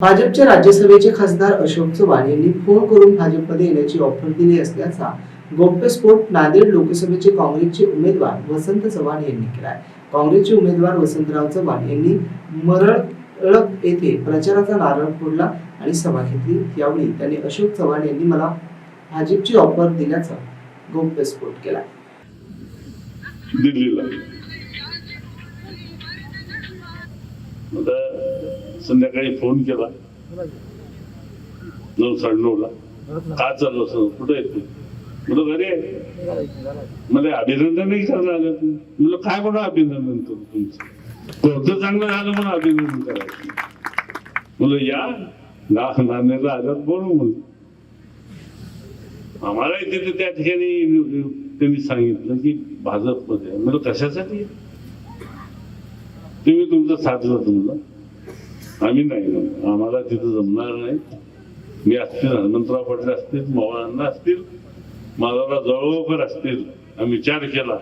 भाजपचे राज्यसभेचे खासदार अशोक चव्हाण यांनी फोन करून भाजपमध्ये येण्याची ऑफर दिली असल्याचा गोप्यस्फोट नांदेड लोकसभेचे काँग्रेसचे उमेदवार वसंत चव्हाण यांनी केला आहे काँग्रेसचे उमेदवार वसंतराव चव्हाण यांनी मरळ येथे प्रचाराचा नारळ फोडला आणि सभा घेतली. यावेळी त्यांनी अशोक चव्हाण यांनी मला भाजपची ऑफर दिल्याचा गोप्यस्फोट केला दिल्लीला. संध्याकाळी फोन केला. नऊ साडेनऊ ला का चाललो असं? कुठं येत तू? म्हणलं घरी आहे. मला अभिनंदनही करणार आलं म्हणलं काय म्हणून अभिनंदन करू तुमचं? कोणतं चांगलं झालं म्हणून अभिनंदन करायचं? म्हणलं या ना नांदेडला आल्यावर बोलू म्हणलं आम्हालाही तिथे त्या ठिकाणी त्यांनी सांगितलं की भाजपमध्ये. आहे. म्हणलं कशासाठी? तुम्ही तुमचं साधलं तुम्हाला? आम्ही नाही. आम्हाला तिथं जमणार नाही. मी असतील हनुमंतराव पाटील असतील मोहन असतील माधवराव जवळकर असतील आम्ही विचार केला.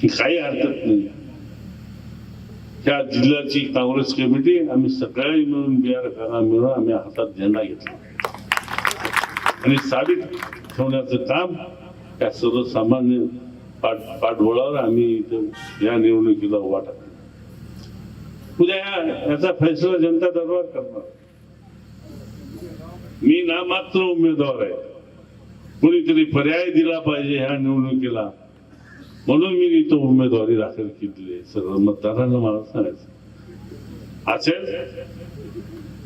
की काही हरकत नाही. त्या जिल्ह्याची काँग्रेस कमिटी आम्ही सगळ्यांनी मिळून बिहार करा मिळून आम्ही हातात झेंडा घेतला. आणि साबित ठेवण्याचं काम त्या सर्वसामान्य पाठ पाठबळावर आम्ही इथं या निवडणुकीला उभा टाकला उद्या या- याचा फैसला जनता दरबार करणार. मी नामात्र उमेदवार आहे. कुणीतरी पर्याय दिला पाहिजे ह्या निवडणुकीला. म्हणून मी इथं उमेदवारी दाखल केली आहे. सगळं मतदारांना मला सांगायचं असेल.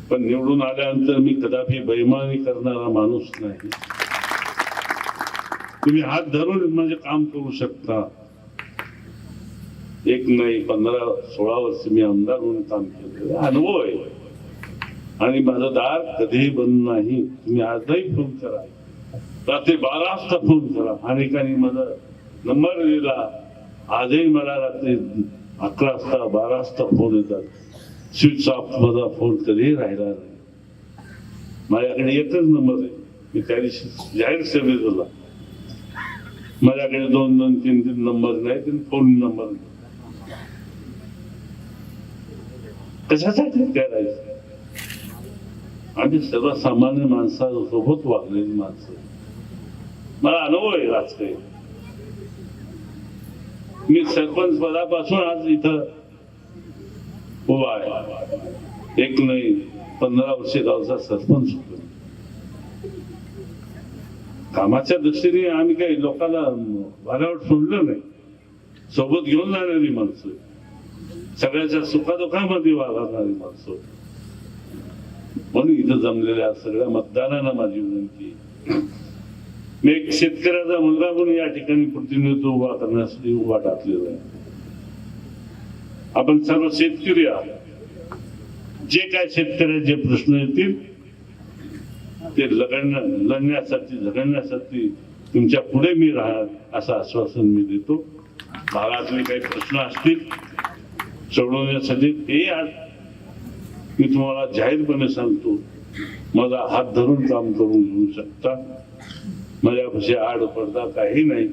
पण निवडून आल्यानंतर मी कदापि बैमानी करणारा माणूस नाही. तुम्ही हात धरून म्हणजे काम करू शकता. एक नाही पंधरा सोळा वर्ष मी आमदार म्हणून काम केलं. अनुभव आहे. आणि माझं दार कधीही बंद नाही. तुम्ही आजही फोन करा. रात्री बारा वाजता फोन करा. अनेकांनी माझा नंबर दिला. आजही मला रात्री अकरा वाजता बारा वाजता फोन येतात. स्विच ऑफ माझा फोन कधीही राहिला नाही. माझ्याकडे एकच नंबर आहे. मी त्या दिवशी जाहीर सभेत होता. माझ्याकडे दोन दोन तीन तीन नंबर नाही तीन फोन नंबर नाही. कशासाठी करायचं? आम्ही सर्वसामान्य माणसासोबत वागलेली माणसं. मला अनुभव आहे राजकीय. मी सरपंच पदापासून आज इथं उभा आहे. एक नाही पंधरा वर्षे गावचा सरपंच होतो. कामाच्या दृष्टीने आम्ही काही लोकांना भारावट सोडलं नाही. सोबत घेऊन जाणारी माणसं. सगळ्याच्या सुखादुखामध्ये वागणारी माणसं. म्हणून इथं जमलेल्या सगळ्या मतदारांना माझी विनंती मी एक शेतकऱ्याचा मुलगा म्हणून या ठिकाणी प्रतिनिधित्व उभा करण्यासाठी उभा टाकलेला आहे. आपण सर्व शेतकरी आहोत. जे काय शेतकऱ्याचे प्रश्न येतील ते लढण्या लढण्यासाठी झगडण्यासाठी तुमच्यापुढे मी राहणार असं आश्वासन मी देतो. भागातले काही प्रश्न असतील सोडवण्यासाठी ते आज मी तुम्हाला जाहीरपणे सांगतो माझा हात धरून काम करून घेऊ शकता. माझ्यापाशी आड पडदा काही नाही.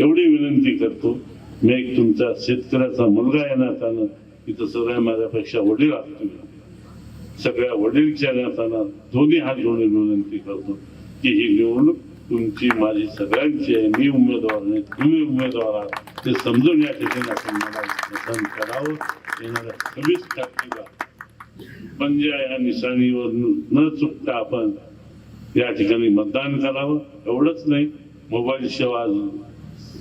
एवढी विनंती करतो मी एक तुमचा शेतकऱ्याचा मुलगा या नाताना इथं सगळ्या माझ्यापेक्षा वडील असतील तुम्ही सगळ्या वडीलच्या नात्यानं दोन्ही हात जोडून विनंती करतो की ही निवडणूक तुमची माझी सगळ्यांची आहे. मी उमेदवार नाही तुम्ही उमेदवार आहात. ते समजून या ठिकाणी आपण मला मतदान करावं. येणाऱ्या सव्वीस तारखेला पंजा या निशाणीवर न चुकता आपण या ठिकाणी मतदान करावं. एवढंच नाही. मोबाईल सेवा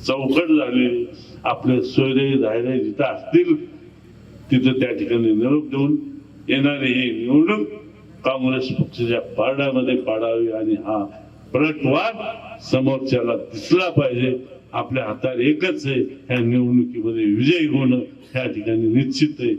चौकट झाली. आपले सोयरे धायरे जिथं असतील तिथं त्या ठिकाणी निरोप देऊन येणारी ही निवडणूक काँग्रेस पक्षाच्या पारड्यामध्ये पाडावी आणि हा पलटवार समोरच्याला दिसला पाहिजे. आपल्या हातात एकच आहे. ह्या निवडणुकीमध्ये विजयी होणं ह्या ठिकाणी निश्चित आहे.